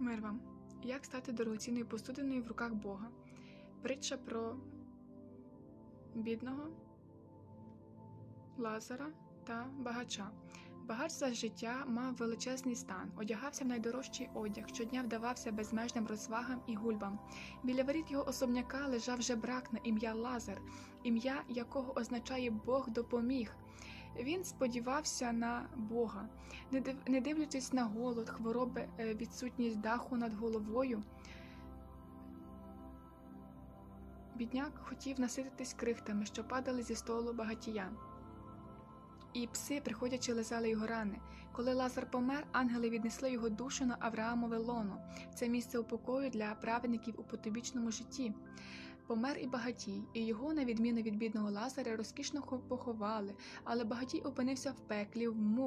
Мир вам. Як стати дорогоцінною посудиною в руках Бога? Притча про бідного Лазара та багача. Багач за життя мав величезний стан, одягався в найдорожчий одяг, щодня вдавався безмежним розвагам і гульбам. Біля воріт його особняка лежав жебрак на ім'я Лазар, ім'я якого означає Бог допоміг. Він сподівався на Бога, не дивлячись на голод, хвороби, е, відсутність даху над головою. Бідняк хотів насититись крихтами, що падали зі столу багатія. І пси, приходячи, лизали його рани. Коли Лазар помер, ангели віднесли його душу на Авраамове лоно. Це місце упокою для праведників у потойбічному житті. Помер і багатій, і його, на відміну від бідного Лазаря, розкішно хо- поховали, але багатій опинився в пеклі, в му.